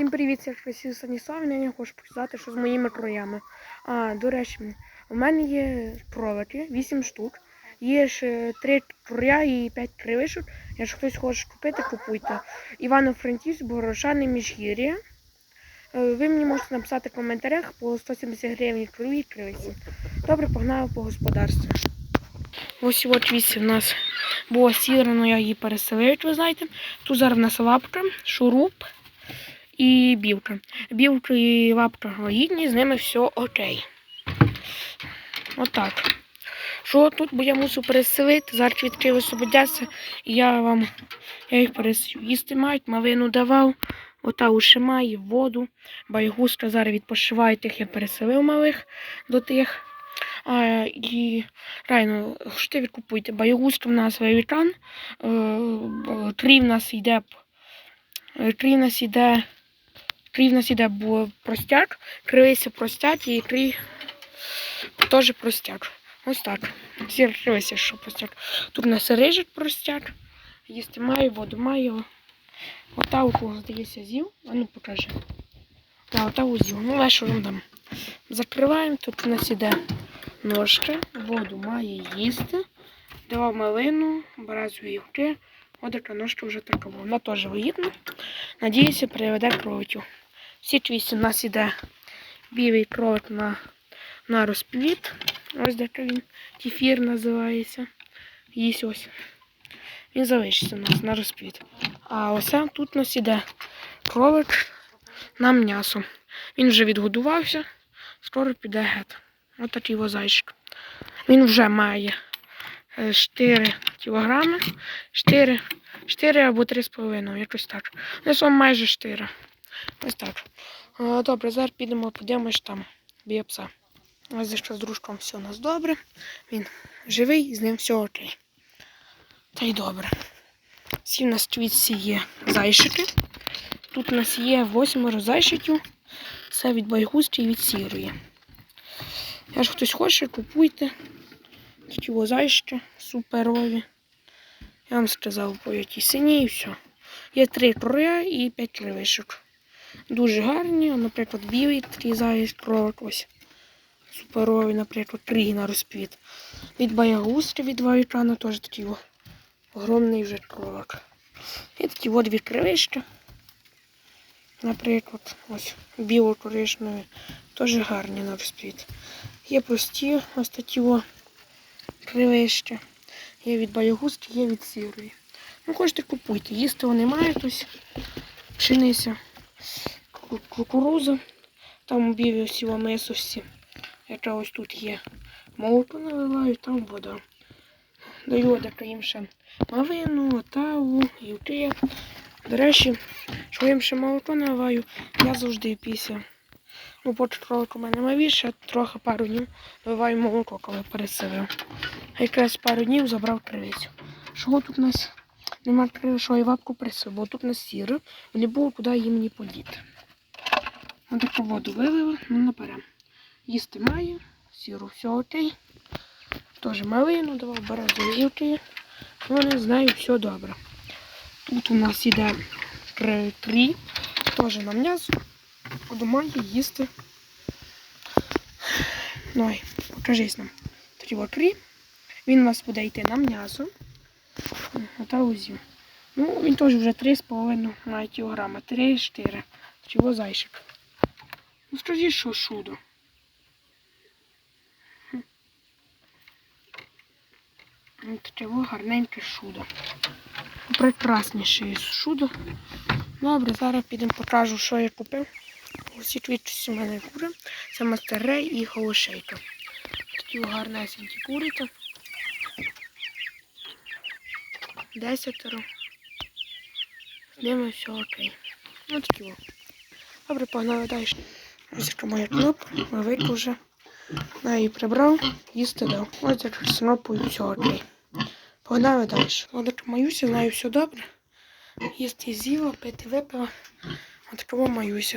Всім привіт, я Красів Станіславівна, я хочу показати, що з моїми кроями. А, до речі, у мене є кролики, 8 штук. Є ще 3 кроя і 5 кривишок. Якщо хтось хоче купити, купуйте. Івано-Франківськ, Борошани, Міжгір'я. Е, Ви мені можете написати в коментарях по 170 гривень крою і кривиці. Добре, погнали по господарству. Ось от вісі у нас було сірено, я її переселив, ви знаєте. Тут зараз у нас лапка, шуруп і білка. Білка і лапка вагітні, з ними все окей. Отак. Що тут, бо я мушу переселити, зараз відкрив освободяться, і я вам я їх переселю. Їсти мають, малину давав, ота уше має, воду. Байгуска зараз відпочиває тих, я переселив малих до тих. А, і реально, що ти купуйте? Байгуска в нас великан, е, три в нас йде, е, в нас йде Крій в нас іде простяк, кривися простяк і крій теж простяк. Ось так. Всі кривися, що простяк. Тут у нас рижик простяк. Їсти має, воду має. Ота у кого здається з'їв. А ну покажи. Та, ота у з'їв. Ну, а вам дам? Закриваємо. Тут у нас іде ножка, воду має їсти. Давав малину, березу гілки. Ось така ножка вже така. Вона теж вигідна. Надіюся, приведе кров'ю. Всі твісті у нас іде білий кролик на, на розпліт. Ось де він. Тефір називається. Їсть ось. Він залишиться у нас на розпліт. А ось тут у нас іде кролик на м'ясо. Він вже відгодувався, скоро піде гет. Ось такий возайчик. Він вже має е, 4 кілограми. 4, 4 або 3,5, якось так. Несом майже 4. Ось так. Добре, зараз підемо, подивимось там біля пса. Ось за що з дружком все у нас добре. Він живий, з ним все окей. Та й добре. Всі в нас твітці є зайчики. Тут у нас є восьмеро зайчиків. Це від байгусті і від сірої. Якщо хтось хоче, купуйте. Такі о суперові. Я вам сказав, по якій сині і все. Є три кроя і п'ять кривишок. Дуже гарні, наприклад, білий трізає кролик ось. Суперовий, наприклад, крій на розпіт. Від баягустри від вайкана теж такий огромний вже кролик. І такі от дві кривишки. Наприклад, ось біло-коричневі, теж гарні на розпіт. Є прості ось такі о. Є від баягустки, є від сірої. Ну, хочете купуйте. Їсти вони мають ось пшениця, ку- кукуруза. Там білі всі мисо всі. Яка ось тут є. Молоко наливаю, там вода. Даю одяка їм ще малину, отаву, юти. До речі, що їм ще молоко наливаю, я завжди після. Ну, поки кролик у мене маліше, трохи пару днів наливаю молоко, коли переселив. А якраз пару днів забрав кривицю. Чого тут у нас нема кривишої вапку присив, бо тут у нас сіро, не було куди їм мені подіти. Ось таку воду вилили, ну наперем. Їсти має, сіру, все окей. Теж малину давав, березові. Вони з нею все добре. Тут у нас іде кри- теж на м'ясо. Буду їсти. Ну, покажись нам. Такі от крі. Він у нас буде йти на м'ясо. Ота узів. Ну, він теж вже 3,5 має кілограма. 3-4. Чого зайчик? Ну скажи, що шудо. Во гарненьке шудо. Прекрасніше шудо. Добре, зараз підемо покажу, що я купив. Усі квітчі у мене кури. Це мастерей і голошейка. Такі гарнесенькі курити. Десятеро. З ними все окей. Ну такі о. Добре, погнали далі. Ось моя кнопка, велика вже. На її прибрав, їсти дав. Ось як снопою все окей. Погнали далі. Ось маюся, знаю все добре. Їсти з'їла, пити випила. От такого маюся.